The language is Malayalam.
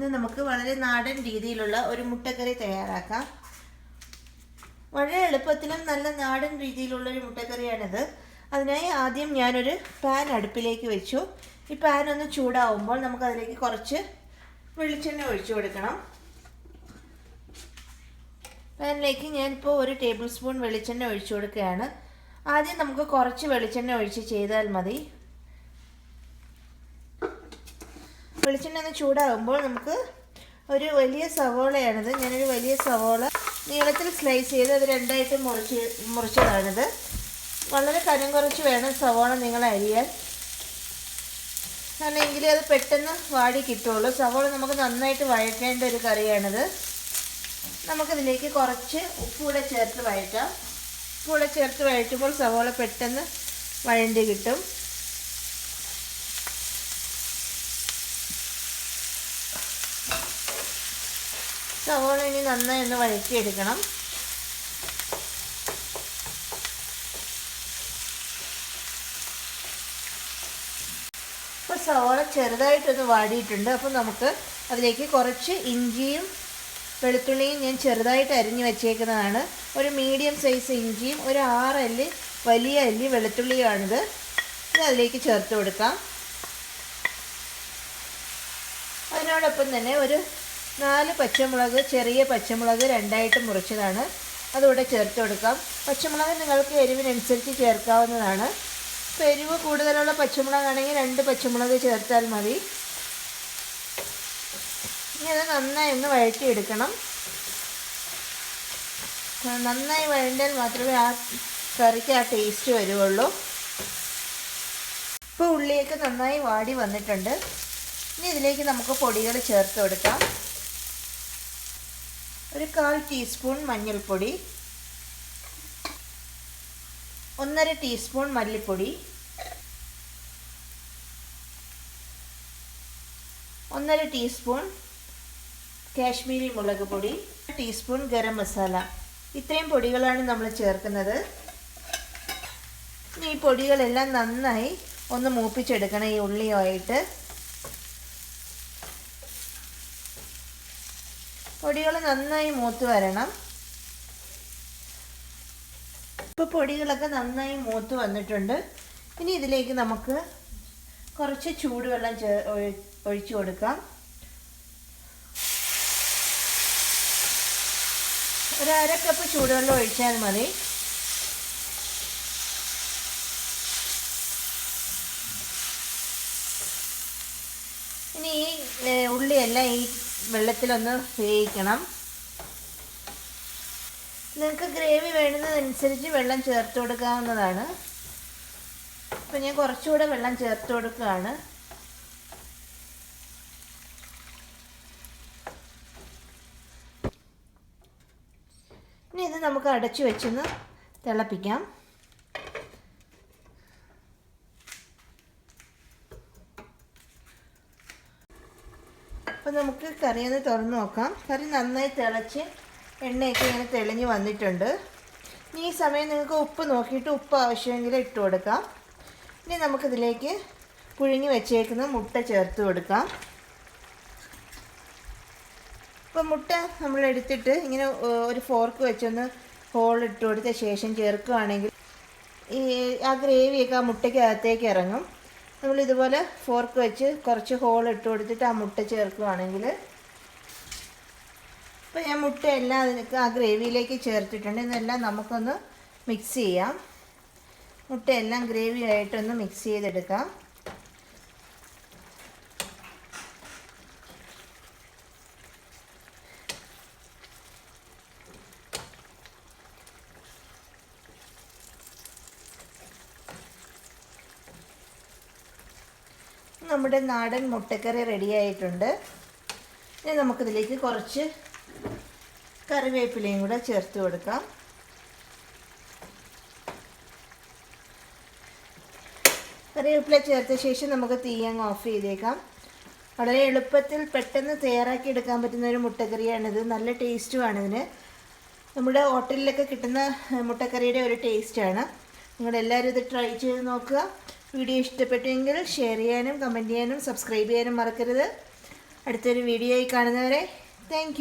ഇന്ന് നമുക്ക് വളരെ നാടൻ രീതിയിലുള്ള ഒരു മുട്ടക്കറി തയ്യാറാക്കാം. വളരെ എളുപ്പത്തിലും നല്ല നാടൻ രീതിയിലുള്ള ഒരു മുട്ടക്കറിയാണിത്. അതിനായി ആദ്യം ഞാനൊരു പാൻ അടുപ്പിലേക്ക് വെച്ചു. ഈ പാൻ ഒന്ന് ചൂടാവുമ്പോൾ നമുക്ക് അതിലേക്ക് കുറച്ച് വെളിച്ചെണ്ണ ഒഴിച്ചു കൊടുക്കണം. പാനിലേക്ക് ഞാനിപ്പോൾ ഒരു ടേബിൾ സ്പൂൺ വെളിച്ചെണ്ണ ഒഴിച്ചു കൊടുക്കുകയാണ്. ആദ്യം നമുക്ക് കുറച്ച് വെളിച്ചെണ്ണ ഒഴിച്ച് ചെയ്താൽ മതി. വെളിച്ചെണ്ണ ഒന്ന് ചൂടാകുമ്പോൾ നമുക്ക് ഒരു വലിയ സവോളയാണിത്. ഞാനൊരു വലിയ സവോള നീളത്തിൽ സ്ലൈസ് ചെയ്ത് അത് രണ്ടായിട്ട് മുറിച്ച് മുറിച്ചതാണിത്. വളരെ കനം കുറച്ച് വേണം സവോള നിങ്ങൾ അരിയാൻ. എങ്കിലേ അത് പെട്ടെന്ന് വാടി കിട്ടുള്ളൂ. സവോള നമുക്ക് നന്നായിട്ട് വഴറ്റേണ്ട ഒരു കറിയാണിത്. നമുക്കിതിലേക്ക് കുറച്ച് ഉപ്പൂടെ ചേർത്ത് വഴറ്റാം. ഉപ്പൂടെ ചേർത്ത് വഴറ്റുമ്പോൾ സവോള പെട്ടെന്ന് വഴണ്ടി കിട്ടും. സവോള ഇനി നന്നായി ഒന്ന് വഴറ്റിയെടുക്കണം. ഇപ്പോൾ സവോള ചെറുതായിട്ടൊന്ന് വാടിയിട്ടുണ്ട്. അപ്പോൾ നമുക്ക് അതിലേക്ക് കുറച്ച് ഇഞ്ചിയും വെളുത്തുള്ളിയും ഞാൻ ചെറുതായിട്ട് അരിഞ്ഞു വെച്ചേക്കുന്നതാണ്. ഒരു മീഡിയം സൈസ് ഇഞ്ചിയും ഒരു ആറ് അല്ലി വലിയ അല്ലി വെളുത്തുള്ളിയാണിത്. ഇത് അതിലേക്ക് ചേർത്ത് കൊടുക്കാം. അതിനോടൊപ്പം തന്നെ ഒരു നാല് പച്ചമുളക് ചെറിയ പച്ചമുളക് രണ്ടായിട്ട് മുറിച്ചതാണ്. അതുകൂടെ ചേർത്ത് കൊടുക്കാം. പച്ചമുളക് നിങ്ങൾക്ക് എരിവിനനുസരിച്ച് ചേർക്കാവുന്നതാണ്. ഇപ്പോൾ എരിവ് കൂടുതലുള്ള പച്ചമുളകാണെങ്കിൽ രണ്ട് പച്ചമുളക് ചേർത്താൽ മതി. ഇനി അത് നന്നായി ഒന്ന് വഴറ്റിയെടുക്കണം. നന്നായി വഴണ്ടാൽ മാത്രമേ ആ കറിക്ക് ആ ടേസ്റ്റ് വരുവുള്ളൂ. ഇപ്പോൾ ഉള്ളിയൊക്കെ നന്നായി വാടി വന്നിട്ടുണ്ട്. ഇനി ഇതിലേക്ക് നമുക്ക് പൊടികൾ ചേർത്ത് കൊടുക്കാം. ഒരു കാൽ ടീസ്പൂൺ മഞ്ഞൾപ്പൊടി ഒന്നര ടീസ്പൂൺ മല്ലിപ്പൊടി ഒന്നര ടീസ്പൂൺ കാശ്മീരി മുളക് പൊടി ടീസ്പൂൺ ഗരം മസാല. ഇത്രയും പൊടികളാണ് നമ്മൾ ചേർക്കുന്നത്. ഈ പൊടികളെല്ലാം നന്നായി ഒന്ന് മൂപ്പിച്ചെടുക്കണം ഈ ഉള്ളിയുമായിട്ട് പൊടികൾ നന്നായി മൂത്ത് വരണം. ഇപ്പോൾ പൊടികളൊക്കെ നന്നായി മൂത്ത് വന്നിട്ടുണ്ട്. ഇനി ഇതിലേക്ക് നമുക്ക് കുറച്ച് ചൂടുവെള്ളം ചേ ഒഴിച്ചു കൊടുക്കാം. ഒരു അര കപ്പ് ചൂടുവെള്ളം ഒഴിച്ചാൽ മതി. ഇനി ഈ ഉള്ളിയെല്ലാം ഈ വെള്ളത്തിലൊന്ന് വേവിക്കണം. നിങ്ങൾക്ക് ഗ്രേവി വേണ്ടുന്നതനുസരിച്ച് വെള്ളം ചേർത്ത് കൊടുക്കാവുന്നതാണ്. അപ്പം ഞാൻ കുറച്ചുകൂടെ വെള്ളം ചേർത്ത് കൊടുക്കുകയാണ്. ഇനി ഇത് നമുക്ക് അടച്ചു വെച്ചൊന്ന് തിളപ്പിക്കാം. അപ്പോൾ നമുക്ക് കറി ഒന്ന് തുറന്ന് നോക്കാം. കറി നന്നായി തിളച്ച് എണ്ണയൊക്കെ ഇങ്ങനെ തെളിഞ്ഞ് വന്നിട്ടുണ്ട്. ഇനി ഈ സമയം നിങ്ങൾക്ക് ഉപ്പ് നോക്കിയിട്ട് ഉപ്പ് ആവശ്യമെങ്കിൽ ഇട്ട് കൊടുക്കാം. ഇനി നമുക്കിതിലേക്ക് പുഴുങ്ങി വെച്ചേക്കുന്ന മുട്ട ചേർത്ത് കൊടുക്കാം. അപ്പോൾ മുട്ട നമ്മൾ എടുത്തിട്ട് ഇങ്ങനെ ഒരു ഫോർക്ക് വെച്ചൊന്ന് ഹോൾ ഇട്ട് കൊടുത്ത ശേഷം ചേർക്കുകയാണെങ്കിൽ ഈ ആ ഗ്രേവിയൊക്കെ ആ മുട്ടയ്ക്കകത്തേക്ക് ഇറങ്ങും. നമ്മൾ ഇതുപോലെ ഫോർക്ക് വെച്ച് കുറച്ച് ഹോൾ ഇട്ട് കൊടുത്തിട്ട് ആ മുട്ട ചേർക്കുകയാണെങ്കിൽ ഇപ്പോൾ ഞാൻ മുട്ട എല്ലാം അതിനൊക്കെ ആ ഗ്രേവിയിലേക്ക് ചേർത്തിട്ടുണ്ട്. ഇതെല്ലാം നമുക്കൊന്ന് മിക്സ് ചെയ്യാം. മുട്ടയെല്ലാം ഗ്രേവി ആയിട്ടൊന്ന് മിക്സ് ചെയ്തെടുക്കാം. നമ്മുടെ നാടൻ മുട്ടക്കറി റെഡിയായിട്ടുണ്ട് ഇനി നമുക്കിതിലേക്ക് കുറച്ച് കറിവേപ്പിലയും കൂടെ ചേർത്ത് കൊടുക്കാം. കറിവേപ്പില ചേർത്ത ശേഷം നമുക്ക് തീ അങ്ങ് ഓഫ് ചെയ്തേക്കാം. വളരെ എളുപ്പത്തിൽ പെട്ടെന്ന് തയ്യാറാക്കി എടുക്കാൻ പറ്റുന്ന ഒരു മുട്ടക്കറിയാണിത് നല്ല ടേസ്റ്റുമാണ് ഇതിന്. നമ്മുടെ ഹോട്ടലിലൊക്കെ കിട്ടുന്ന മുട്ടക്കറിയുടെ ഒരു ടേസ്റ്റാണ് നിങ്ങളെല്ലാവരും ഇത് ട്രൈ ചെയ്ത് നോക്കുക. വീഡിയോ ഇഷ്ടപ്പെട്ടെങ്കിൽ ഷെയർ ചെയ്യാനും കമന്റ് ചെയ്യാനും സബ്സ്ക്രൈബ് ചെയ്യാനും മറക്കരുത്. അടുത്തൊരു വീഡിയോയിൽ കാണുന്നവരെ താങ്ക്